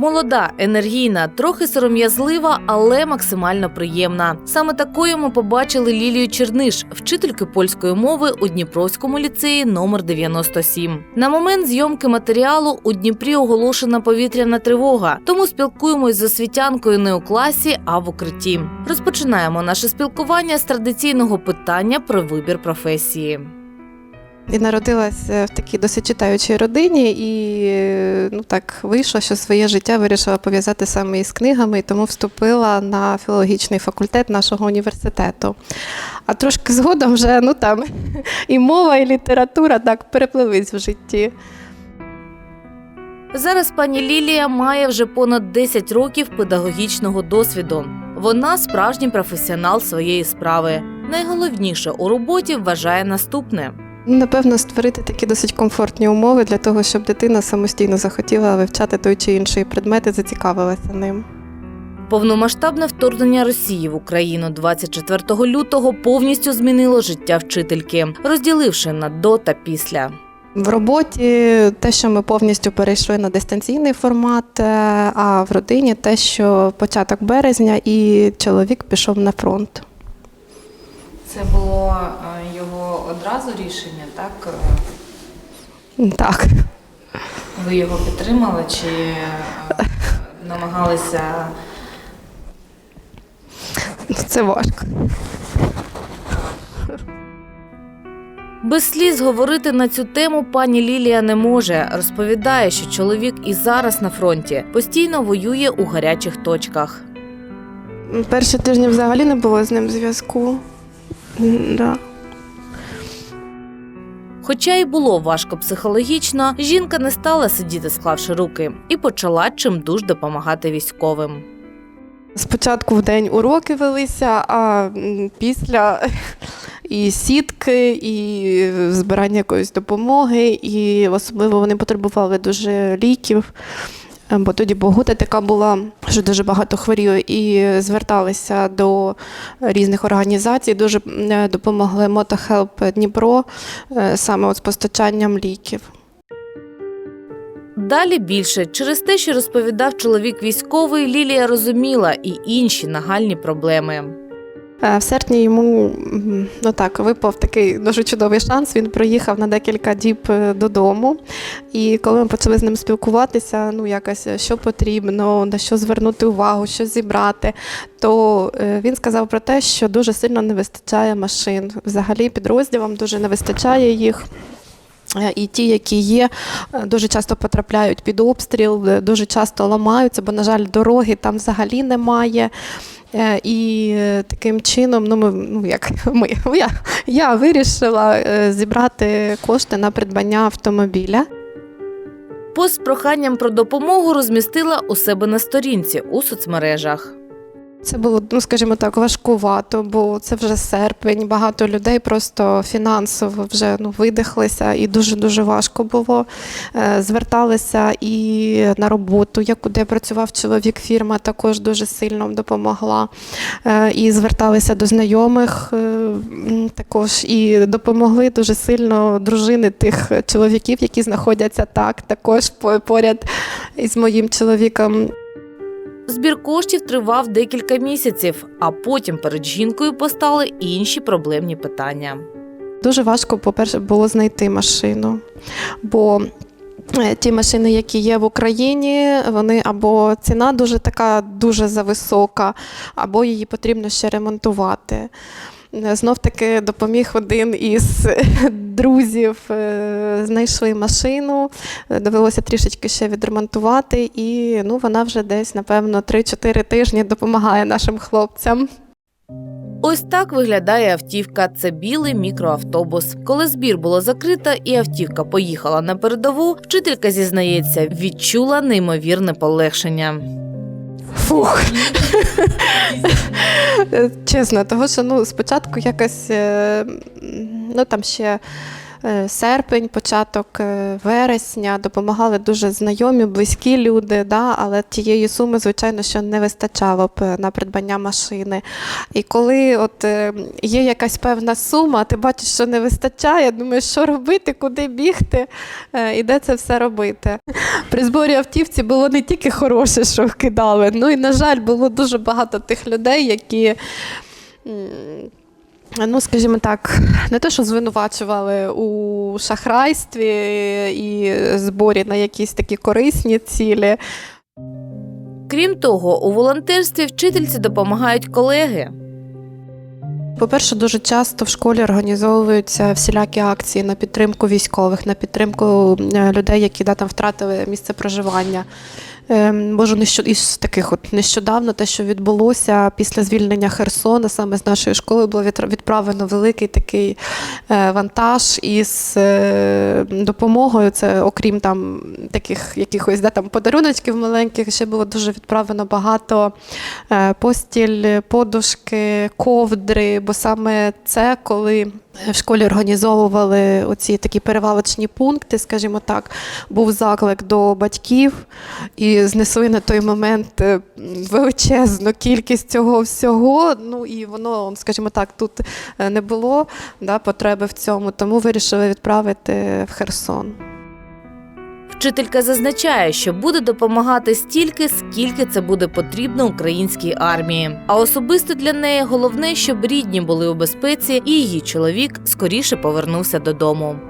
Молода, енергійна, трохи сором'язлива, але максимально приємна. Саме такою ми побачили Лілію Черниш, вчительки польської мови у Дніпровському ліцеї номер 97. На момент зйомки матеріалу у Дніпрі оголошена повітряна тривога, тому спілкуємось з освітянкою не у класі, а в укритті. Розпочинаємо наше спілкування з традиційного питання про вибір професії. І народилася в такій досить читаючій родині, і е, ну так вийшло, що своє життя вирішила пов'язати саме із книгами, і тому вступила на філологічний факультет нашого університету. А трошки згодом вже ну там і мова, і література так переплились в житті. Зараз пані Лілія має вже понад 10 років педагогічного досвіду. Вона справжній професіонал своєї справи. Найголовніше у роботі вважає наступне. Напевно, створити такі досить комфортні умови для того, щоб дитина самостійно захотіла вивчати той чи інший предмет і зацікавилася ним. Повномасштабне вторгнення Росії в Україну 24 лютого повністю змінило життя вчительки, розділивши на до та після. В роботі те, що ми повністю перейшли на дистанційний формат, е, а в родині те, що початок березня і чоловік пішов на фронт. Це було е, одразу рішення, так? Так, Ви його підтримали чи е, намагалися це важко. Без сліз говорити на цю тему пані Лілія не може. Розповідає, що чоловік і зараз на фронті постійно воює у гарячих точках. Перші тижні взагалі не було з ним зв'язку. Да. Хоча й було важко психологічно, жінка не стала сидіти, склавши руки, і почала чимдуж допомагати військовим. Спочатку в день уроки велися, а після і сітки, і збирання якоїсь допомоги, і особливо вони потребували дуже ліків. Е, Бо тоді погода така була, що дуже багато хворіло, і зверталися до різних організацій. Дуже е, допомогли Мотохелп Дніпро е, саме от з постачанням ліків. Далі більше через те, що розповідав чоловік військовий, Лілія розуміла і інші нагальні проблеми. Е, В серпні йому ну так, випав такий дуже чудовий шанс. Він приїхав на декілька діб е, додому. І коли ми почали з ним спілкуватися, ну якось е, що потрібно, на що звернути увагу, що зібрати, то він сказав про те, що дуже сильно не вистачає машин. Взагалі підрозділам дуже не вистачає їх. Е, І ті, які є, е, дуже часто потрапляють під обстріл, е, дуже часто ламаються, бо, на жаль, дороги там взагалі немає. І таким чином, ну ми ну як ми я, я вирішила зібрати кошти на придбання автомобіля. Пост з проханням про допомогу розмістила у себе на сторінці у соцмережах. Це було, ну скажімо так, важкувато, бо це вже серпень. Багато людей просто фінансово вже ну видихлися, і дуже дуже важко було. Е, Зверталися і на роботу, як куди працював чоловік, фірма також дуже сильно допомогла. Е, І зверталися до знайомих е, також і допомогли дуже сильно дружини тих чоловіків, які знаходяться так, також по- поряд із моїм чоловіком. Збір коштів тривав декілька місяців, а потім перед жінкою постали інші проблемні питання. Дуже важко, по-перше, було знайти машину, бо е, ті машини, які є в Україні, вони або ціна дуже така дуже зависока, або її потрібно ще ремонтувати. Е, Знов таки допоміг один із друзів, е, знайшли машину, е, довелося трішечки ще відремонтувати, і ну, вона вже десь, напевно, 3-4 тижні допомагає нашим хлопцям. Ось так виглядає автівка. Це білий мікроавтобус. Коли збір було закрито і автівка поїхала на передову, вчителька зізнається, відчула неймовірне полегшення. Фух. Чесно, того що ну, спочатку якось е, ну, там ще серпень, початок е, вересня, допомагали дуже знайомі, близькі люди, да, але тієї суми, звичайно, що не вистачало б е, на придбання машини. І коли от е, є якась певна сума, ти бачиш, що не вистачає, думаєш, що робити, куди бігти е, і де це все робити. При зборі автівці було не тільки хороше, що кидали, ну і, на жаль, було дуже багато тих людей, які. Ну, скажімо так, не те, що звинувачували у шахрайстві і зборі на якісь такі корисні цілі. Крім того, у волонтерстві вчительці допомагають колеги. По-перше, дуже часто в школі організовуються всілякі акції на підтримку військових, на підтримку е, людей, які да, там втратили місце проживання. Ем, Можу нещо із таких от нещодавно те, що відбулося після звільнення Херсона, саме з нашої школи було відправлено великий такий е, вантаж із е, допомогою. Це окрім там таких якихось да, там подаруночків маленьких, ще було дуже відправлено багато е, постіль, подушки, ковдри, бо саме це коли. В школі організовували оці такі перевалочні пункти, скажімо так, був заклик до батьків, і знесли на той момент е, величезну кількість цього всього. Ну і воно, скажімо так, тут е, не було да, потреби в цьому, тому вирішили відправити в Херсон. Вчителька зазначає, що буде допомагати стільки, скільки це буде потрібно українській армії. А особисто для неї головне, щоб рідні були у безпеці, і її чоловік скоріше повернувся додому.